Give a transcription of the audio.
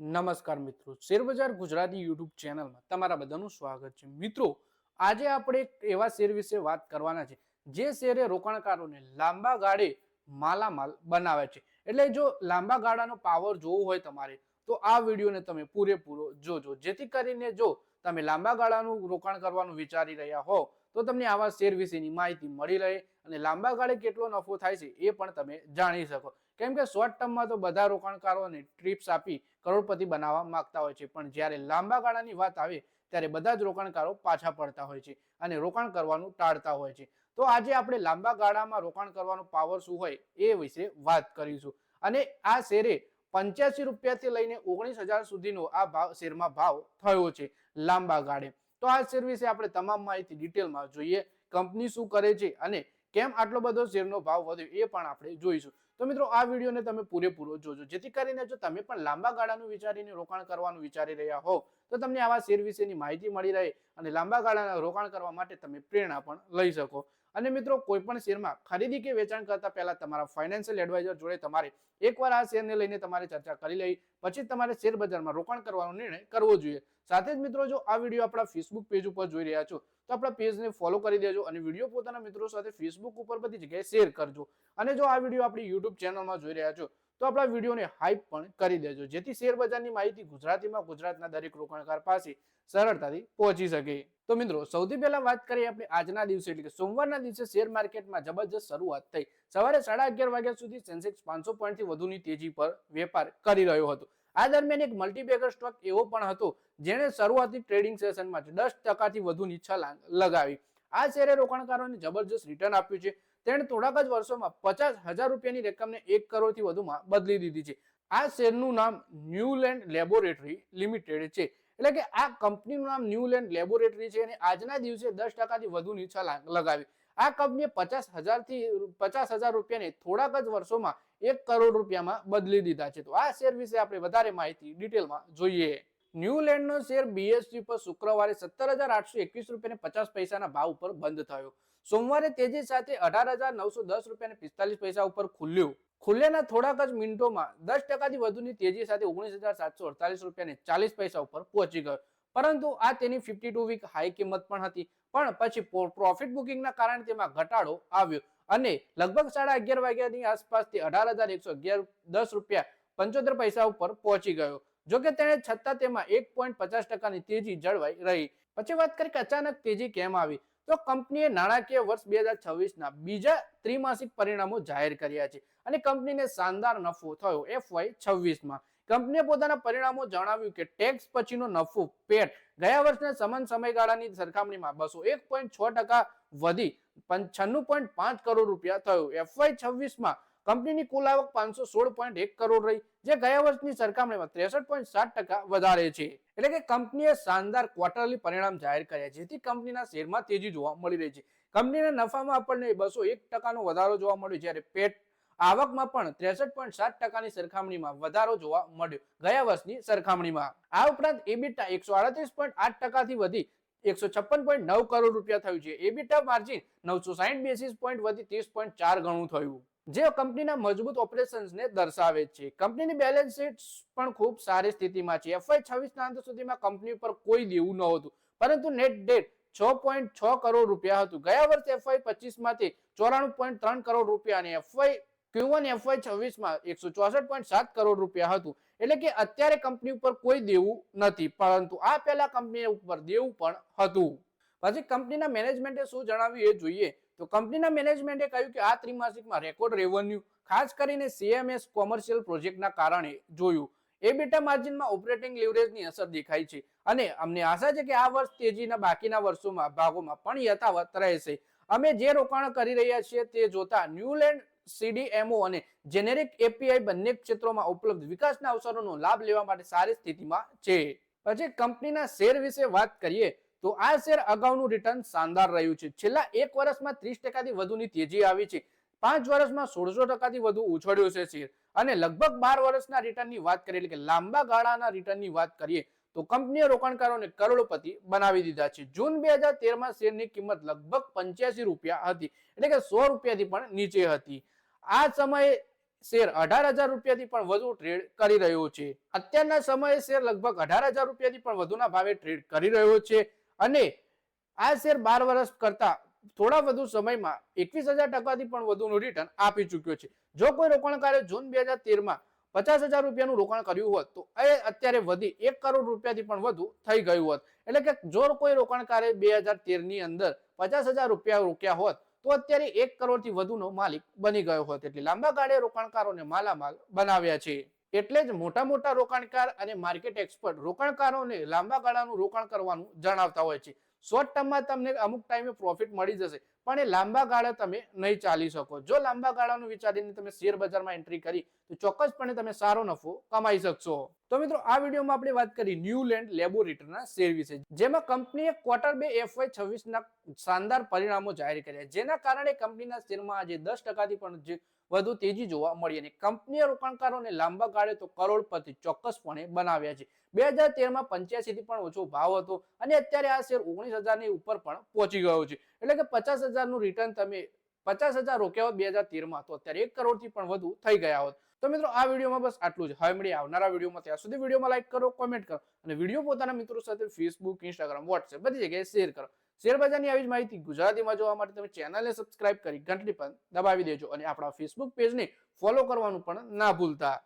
નમસ્કાર મિત્રો. શેરબજાર ગુજરાતી યુટ્યુબ ચેનલમાં તમારા બધાનું સ્વાગત છે. મિત્રો, આજે આપણે એક એવા શેર વિશે વાત કરવાના છે, જે શેરે રોકાણકારોને લાંબા ગાળે માલામાલ બનાવે છે. એટલે જો લાંબા ગાળાનો પાવર જોવો હોય તમારે, તો આ વિડીયોને તમે પૂરેપૂરો જોજો. જેથી કરીને જો તમે લાંબા ગાળાનું રોકાણ કરવાનું વિચારી રહ્યા હો, તો તમને આવા શેર વિશેની માહિતી મળી રહે અને લાંબા ગાળે કેટલો નફો થાય છે એ પણ તમે જાણી શકો. કેમ કે શોર્ટ ટર્મમાં તો બધા રોકાણકારોને ટ્રીપ્સ આપી કરોડપતિ બનાવવા માંગતા હોય છે. પણ જ્યારે લાંબા ગાળાની વાત આવે, ત્યારે બધા જ રોકાણકારો પાછા પડતા હોય છે અને રોકાણ કરવાનું ટાળતા હોય છે. તો આજે આપણે લાંબા ગાળામાં રોકાણ કરવાનો પાવર શું હોય એ વિશે વાત કરીશું. અને આ શેરે પંચ્યાસી રૂપિયાથી લઈને ઓગણીસ હજાર સુધીનો આ ભાવ, શેરમાં ભાવ થયો છે લાંબા ગાળે. તો આ શેર વિશે આપણે તમામ માહિતી ડિટેલમાં જોઈએ, કંપની શું કરે છે અને કેમ આટલો બધો શેરનો ભાવ વધ્યો એ પણ આપણે જોઈશું. તો મિત્રો, આ વિડીયોને તમે પૂરેપૂરો જોજો. જેથી કરીને જો તમે પણ લાંબા ગાળાનું વિચારીને રોકાણ કરવાનું વિચારી રહ્યા હો તો તમને આવા શેર વિશેની માહિતી મળી રહે અને લાંબા ગાળાના રોકાણ કરવા માટે તમે પ્રેરણા પણ લઈ શકો. અને મિત્રો કોઈ પણ શેરમાં ખરીદી કે વેચાણ કરતા પહેલા તમારા ફાઇનાન્શિયલ એડવાઇઝર જોડે તમારે એકવાર આ શેરને લઈને તમારે ચર્ચા કરી લઈ, પછી તમારે શેર બજારમાં રોકાણ કરવાનો નિર્ણય કરવો જોઈએ. સાથે જ મિત્રો, જો આ વીડિયો આપણા ફેસબુક પેજ ઉપર જોઈ રહ્યા છો તો આપણા પેજને ફોલો કરી દેજો અને વીડિયો પોતાના મિત્રો સાથે ફેસબુક ઉપર બધી જગ્યાએ શેર કરજો. અને જો આ વીડિયો આપણી યુટ્યુબ ચેનલમાં જોઈ રહ્યા છો, તો આપણા વિડીયોને હાઈપ પણ કરી દેજો, જેથી શેરબજારની માહિતી ગુજરાતીમાં ગુજરાતના દરેક રોકાણકાર પાસે સરળતાથી પહોંચી શકે. તો મિત્રો, સૌથી પહેલા વાત કરીએ આપણે આજના દિવસે, એટલે કે સોમવારના દિવસે શેર માર્કેટમાં જબરજસ્ત શરૂઆત થઈ. સવારે સાડા અગિયાર વાગ્યા સુધી સેન્સેક્સ પાંચસો પોઈન્ટથી વધુની તેજી પર વેપાર કરી રહ્યો હતો. આ દરમિયાન એક મલ્ટીબેગર સ્ટોક એવો પણ હતો જેણે શરૂઆતની ટ્રેડિંગ સેશનમાં દસ ટકાથી વધુ નીચા લગાવી. આ શેરે રોકાણકારોને જબરજસ્ત રિટર્ન આપ્યું છે. તેણે થોડાક જ વર્ષોમાં પચાસ હજાર રૂપિયાની રકમને એક કરોડથી વધુમાં બદલી દીધી છે. આ શેરનું નામ ન્યુલેન્ડ લેબોરેટરી લિમિટેડ છે. એટલે કે આ કંપનીનું નામ ન્યુલેન્ડ લેબોરેટરી છે અને આજના દિવસે દસ ટકાથી વધુ નીચા લગાવી. આ કંપનીએ પચાસ હજારથી પચાસ હજાર રૂપિયાને થોડાક જ વર્ષોમાં એક કરોડ રૂપિયામાં બદલી દીધા છે. તો આ શેર વિશે આપણે વધારે માહિતી ડિટેલમાં જોઈએ. ન્યુલેન્ડનો શેર બીએસસી પર શુક્રવારે સત્તર હજાર આઠસો એકવીસ રૂપિયા પચાસ પૈસાના ભાવ ઉપર બંધ થયો. સોમવારે તેજી સાથે અઢાર હજાર નવસો દસ રૂપિયા પિસ્તાલીસ પૈસા ઉપર ખુલ્યું. ખુલ્યાના થોડાક જ મિનિટોમાં દસ ટકાથી વધુની તેજી સાથે ઓગણીસ હજાર સાતસો અડતાલીસ રૂપિયાને ચાલીસ પૈસા ઉપર પહોંચી ગયો. પરંતુ આ તેની ફિફ્ટી ટુ વીક હાઈ કિંમત પણ હતી. પણ પછી પ્રોફિટ બુકિંગના કારણે તેમાં ઘટાડો આવ્યો અને લગભગ સાડા અગિયાર વાગ્યાની આસપાસથી અઢાર હજાર એકસો અગિયાર, દસ રૂપિયા પંચોતેર પૈસા ઉપર પહોંચી ગયો જોકે તેણે છતાં તેમાં એક પોઈન્ટ પચાસ ટકાની તેજી જળવાઈ રહી. પછી વાત કરી કે અચાનક તેજી કેમ આવી? તો કંપનીએ નાણાકીય વર્ષ બે હજાર છવ્વીસના બીજા ત્રિમાસિક પરિણામો જાહેર કર્યા છે અને કંપનીને શાનદાર નફો થયો એફ વાય છવ્વીસમાં. કંપનીએ પોતાના પરિણામો જણાવ્યું કે ટેક્સ પછીનો નફો પેટ ગયા વર્ષના સમાન સમયગાળાની સરખામણીમાં બસો એક પોઈન્ટ છ ટકા વધી છન્નું પોઈન્ટ પાંચ કરોડ રૂપિયા થયો. એફવાય છવ્વીસમાં કંપનીની કુલ આવક પાંચસો સોળ પોઈન્ટ એક કરોડ રહી, જે ગયા વર્ષની સરખામણીમાં ત્રેસઠ પોઈન્ટ સાત ટકા વધારે છે. એટલે કે કંપનીએ શાનદાર ક્વાર્ટરલી પરિણામ જાહેર કર્યા, જેથી કંપનીના શેરમાં તેજી જોવા મળી રહી છે. કંપનીના નફામાં આપણને બસો એક ટકાનો વધારો જોવા મળ્યો, જ્યારે પેટ આવકમાં પણ ત્રેસઠ પોઈન્ટ સાત ટકાની સરખામણીમાં વધારો જોવા મળ્યો. ગયા વર્ષની સરખામણીમાં આ ઉપરાંત એબિટા એકસો આડત્રીસ પોઈન્ટ આઠ ટકાથી વધી એકસો છપ્પન પોઈન્ટ નવ કરોડ રૂપિયા થયું છે. એબીટા માર્જિન નવસો સાહીઠ બેસીસ પોઈન્ટ વધી ત્રીસ પોઈન્ટ ચાર ગણું થયું. જે કંપનીના મજબૂત ઓપરેશન્સને દર્શાવે છે. કંપનીની બેલેન્સ શીટ પણ ખૂબ સારી સ્થિતિમાં છે. એફઆઈ છવ્વીસના અંત સુધીમાં કંપની પર કોઈ દેવું ન હતું પરંતુ નેટ ડેટ છ પોઈન્ટ છ કરોડ રૂપિયા હતું. ગયા વર્ષે એફઆઈ પચીસમાંથી ચોરાણું પોઈન્ટ ત્રણ કરોડ રૂપિયા અને એફઆઈ ક્યુવન એફઆઈ છવ્વીસમાં એકસો ચોસઠ પોઈન્ટ સાત કરોડ રૂપિયા હતું. એટલે કે અત્યારે કંપની ઉપર કોઈ દેવું નથી. પરંતુ આ પહેલા કંપની ઉપર દેવું પણ હતું. પછી કંપનીના મેનેજમેન્ટે શું જણાવ્યું એ જોઈએ. તો કંપનીના મેનેજમેન્ટે કહ્યું કે આ ત્રિમાસિકમાં રેકોર્ડ રેવન્યુ ખાસ કરીને સીએમએસ કોમર્શિયલ પ્રોજેક્ટના કારણે જોયું. એ બેટા માર્જિનમાં ઓપરેટિંગ લીવરેજની અસર દેખાય છે. અને અમને આશા છે કે આ વર્ષ તેજીના બાકીના વર્ષોમાં, ભાગોમાં પણ યથાવત રહેશે. અમે જે રોકાણ કરી રહ્યા છીએ તે જોતા ન્યુલેન્ડ સીડીએમઓ અને જેનેરિક એપીઆઈ બંને ક્ષેત્રોમાં ઉપલબ્ધ વિકાસના અવસરોનો લાભ લેવા માટે સારી સ્થિતિમાં છે. પછી કંપનીના શેર વિશે વાત કરીએ, તો આ શેર અગાઉનું રિટર્ન શાનદાર રહ્યું છે. છેલ્લા એક વર્ષમાં ત્રીસ ટકાથી વધુની તેજી આવી છે. પાંચ વર્ષમાં સોળસો ટકાથી વધુ ઉછળ્યો છે શેર. અને લગભગ બાર વર્ષના રિટર્નની વાત કરીએ, એટલે કે લાંબા ગાળાના રિટર્નની વાત કરીએ, તો કંપનીએ રોકાણકારોને કરોડપતિ બનાવી દીધા છે. જૂન બે હજાર તેરમાં શેરની કિંમત લગભગ પંચ્યાસી રૂપિયા હતી, એટલે કે સો રૂપિયાથી પણ નીચે હતી. આ સમયે શેર અઢાર હજાર રૂપિયાથી પણ વધુ ટ્રેડ કરી રહ્યો છે. અત્યારના સમયે શેર લગભગ અઢાર હજાર રૂપિયાથી પણ વધુના ભાવે ટ્રેડ કરી રહ્યો છે અને આ શેર બાર વર્ષ કરતા થોડા વધુ સમયમાં એકવીસ હજાર ટકાથી પણ વધુનું રિટર્ન આપી ચૂક્યો છે. જો કોઈ રોકાણકારે જૂન બે હજાર તેરમાં પચાસ હજાર રૂપિયાનું રોકાણ કર્યું હોત, તો એ અત્યારે વધી એક કરોડ રૂપિયાથી પણ વધુ થઈ ગયું હોત. એટલે કે જો કોઈ રોકાણકારે બે હજાર તેરની અંદર પચાસ હજાર રૂપિયા રોક્યા હોત તો અત્યારે એક કરોડથી વધુનો માલિક બની ગયો હોત. એટલે લાંબા ગાળે રોકાણકારોને માલામાલ બનાવ્યા છે. એટલે જ મોટા મોટા રોકાણકાર અને માર્કેટ એક્સપર્ટ રોકાણકારોને લાંબા ગાળાનું રોકાણ કરવાનું જણાવતા હોય છે. શોર્ટ ટર્મમાં તમને અમુક ટાઈમે પ્રોફિટ મળી જશે. પણ એ લાંબા ગાળે તમે નહીં ચાલી શકો. જો લાંબા ગાળાનું વિચારીને તમે શેર બજારમાં એન્ટ્રી કરી, તો ચોક્કસપણે તમે સારો નફો કમાઈ શકશો. તો મિત્રો, આ વિડીયોમાં આપણે વાત કરી ન્યુલેન્ડ લેબોરેટરીના શેર વિશે, જેમાં કંપનીએ ક્વાર્ટર બે એફવાય છવ્વીસના શાનદાર પરિણામો જાહેર કર્યા. જેના કારણે કંપનીના શેરમાં આજે દસ ટકાથી પણ વધુ તેજી જોવા મળી અને કંપનીએ રોકાણકારોને લાંબા ગાળે તો કરોડપતિ ચોક્કસપણે બનાવ્યા છે. બે હજાર તેરમાં પંચ્યાસીથી પણ ઓછો ભાવ હતો અને અત્યારે આ શેર ઓગણીસ હજારની ઉપર પણ પહોંચી ગયો છે. એટલે કે પચાસ હજારનું રિટર્ન તમે પચાસ હજાર રોક્યા હોત બે હજાર તેરમાં તો અત્યારે એક કરોડથી પણ વધુ થઈ ગયા હોત. તો મિત્રો, આ વિડીયોમાં બસ આટલું જ. હવે મળી આવનારા વિડીયોમાં. ત્યાં સુધી વિડીયોમાં લાઈક કરો કોમેન્ટ કરો અને વીડિયો પોતાના મિત્રો સાથે ફેસબુક ઇન્સ્ટાગ્રામ વોટ્સએપ બધી જગ્યાએ શેર કરો. શેર બજારની આવી જ માહિતી ગુજરાતીમાં જોવા માટે તમે ચેનલને સબસ્ક્રાઇબ કરી ઘંટડી પણ દબાવી દેજો અને આપણા ફેસબુક પેજને ફોલો કરવાનું પણ ના ભૂલતા.